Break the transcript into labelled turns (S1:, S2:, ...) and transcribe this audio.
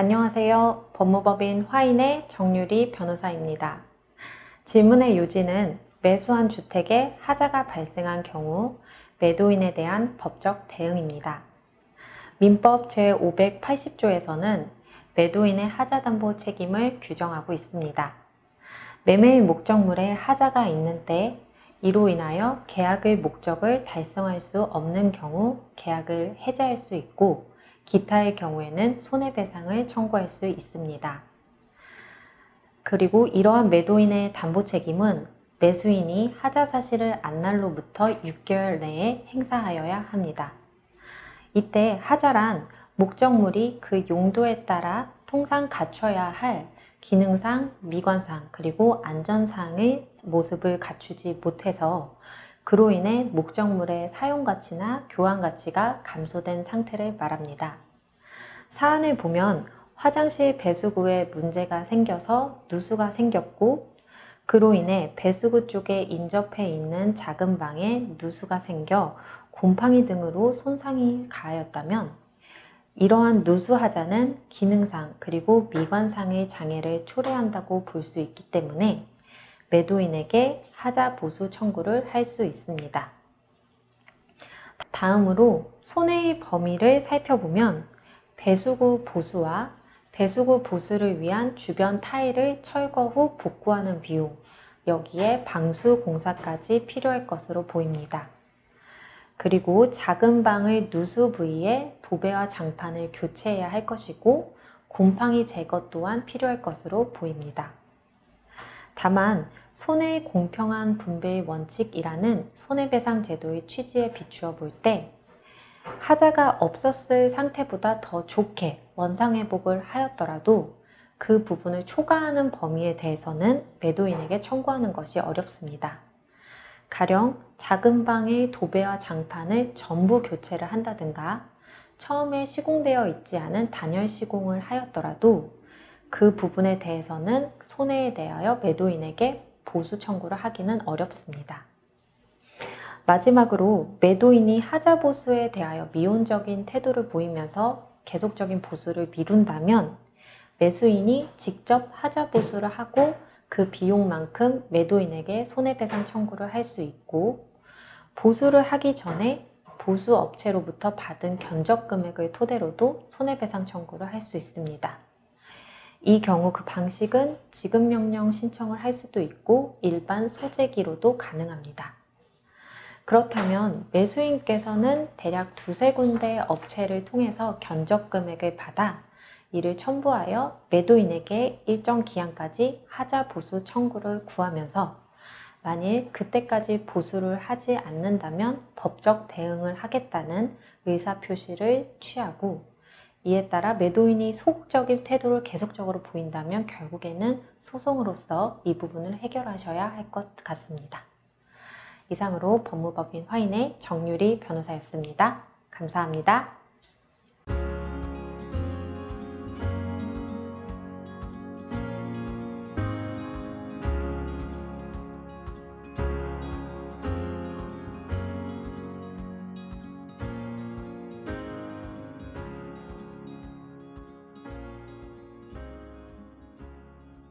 S1: 안녕하세요. 법무법인 화인의 정유리 변호사입니다. 질문의 요지는 매수한 주택에 하자가 발생한 경우 매도인에 대한 법적 대응입니다. 민법 제580조에서는 매도인의 하자 담보 책임을 규정하고 있습니다. 매매의 목적물에 하자가 있는 때 이로 인하여 계약의 목적을 달성할 수 없는 경우 계약을 해지할 수 있고 기타의 경우에는 손해배상을 청구할 수 있습니다. 그리고 이러한 매도인의 담보 책임은 매수인이 하자 사실을 안 날로부터 6개월 내에 행사하여야 합니다. 이때 하자란 목적물이 그 용도에 따라 통상 갖춰야 할 기능상, 미관상, 그리고 안전상의 모습을 갖추지 못해서 그로 인해 목적물의 사용 가치나 교환 가치가 감소된 상태를 말합니다. 사안을 보면 화장실 배수구에 문제가 생겨서 누수가 생겼고 그로 인해 배수구 쪽에 인접해 있는 작은 방에 누수가 생겨 곰팡이 등으로 손상이 가하였다면 이러한 누수하자는 기능상 그리고 미관상의 장애를 초래한다고 볼 수 있기 때문에 매도인에게 하자 보수 청구를 할 수 있습니다. 다음으로 손해의 범위를 살펴보면 배수구 보수와 배수구 보수를 위한 주변 타일을 철거 후 복구하는 비용, 여기에 방수 공사까지 필요할 것으로 보입니다. 그리고 작은 방의 누수 부위에 도배와 장판을 교체해야 할 것이고 곰팡이 제거 또한 필요할 것으로 보입니다. 다만 손해의 공평한 분배의 원칙이라는 손해배상 제도의 취지에 비추어 볼 때 하자가 없었을 상태보다 더 좋게 원상회복을 하였더라도 그 부분을 초과하는 범위에 대해서는 매도인에게 청구하는 것이 어렵습니다. 가령 작은 방의 도배와 장판을 전부 교체를 한다든가 처음에 시공되어 있지 않은 단열 시공을 하였더라도 그 부분에 대해서는 손해에 대하여 매도인에게 보수 청구를 하기는 어렵습니다. 마지막으로 매도인이 하자 보수에 대하여 미온적인 태도를 보이면서 계속적인 보수를 미룬다면 매수인이 직접 하자 보수를 하고 그 비용만큼 매도인에게 손해배상 청구를 할 수 있고 보수를 하기 전에 보수 업체로부터 받은 견적 금액을 토대로도 손해배상 청구를 할 수 있습니다. 이 경우 그 방식은 지급 명령 신청을 할 수도 있고 일반 소재기로도 가능합니다. 그렇다면 매수인께서는 대략 두세 군데 업체를 통해서 견적 금액을 받아 이를 첨부하여 매도인에게 일정 기한까지 하자 보수 청구를 구하면서 만일 그때까지 보수를 하지 않는다면 법적 대응을 하겠다는 의사 표시를 취하고 이에 따라 매도인이 소극적인 태도를 계속적으로 보인다면 결국에는 소송으로서 이 부분을 해결하셔야 할 것 같습니다. 이상으로 법무법인 화인의 정유리 변호사였습니다. 감사합니다.